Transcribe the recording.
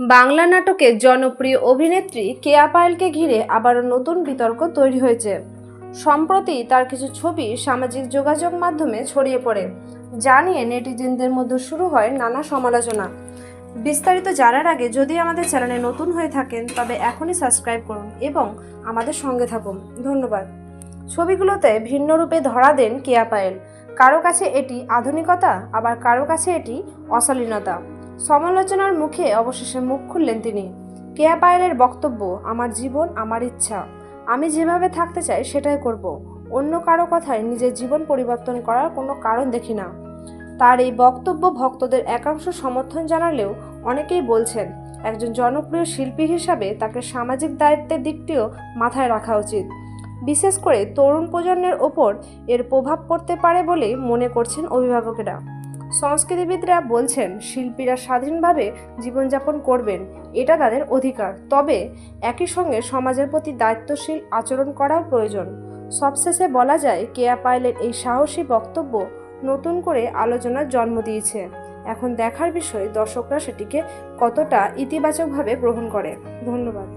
বাংলা নাটকের জনপ্রিয় অভিনেত্রী কেয়া পায়েলকে ঘিরে আবারও নতুন বিতর্ক তৈরি হয়েছে। সম্প্রতি তার কিছু ছবি সামাজিক যোগাযোগ মাধ্যমে ছড়িয়ে পড়ে, যা নিয়ে নেটিজেনদের মধ্যে শুরু হয় নানা সমালোচনা। বিস্তারিত জানার আগে যদি আমাদের চ্যানেলে নতুন হয়ে থাকেন, তবে এখনই সাবস্ক্রাইব করুন এবং আমাদের সঙ্গে থাকুন। ধন্যবাদ। ছবিগুলোতে ভিন্ন রূপে ধরা দেন কেয়া পায়েল। কারও কাছে এটি আধুনিকতা, আবার কারও কাছে এটি অশালীনতা। সমালোচনার মুখে অবশেষে মুখ খুললেন তিনি। কেয়া পায়েলের বক্তব্য, আমার জীবন, আমার ইচ্ছা। আমি যেভাবে থাকতে চাই সেটাই করব। অন্য কারও কথায় নিজের জীবন পরিবর্তন করার কোনো কারণ দেখি না। তার এই বক্তব্য ভক্তদের একাংশ সমর্থন জানালেও অনেকেই বলছেন, একজন জনপ্রিয় শিল্পী হিসাবে তাকে সামাজিক দায়িত্বের দিকটিও মাথায় রাখা উচিত। বিশেষ করে তরুণ প্রজন্মের ওপর এর প্রভাব পড়তে পারে বলেই মনে করছেন অভিভাবকেরা। সংস্কৃতিবিদরা বলছেন, শিল্পীরা স্বাধীনভাবে জীবনযাপন করবেন, এটা তাদের অধিকার। তবে একই সঙ্গে সমাজের প্রতি দায়িত্বশীল আচরণ করাও প্রয়োজন। সবশেষে বলা যায়, কেয়া পায়েলের এই সাহসী বক্তব্য নতুন করে আলোচনার জন্ম দিয়েছে। এখন দেখার বিষয়, দর্শকরা সেটিকে কতটা ইতিবাচকভাবে গ্রহণ করে। ধন্যবাদ।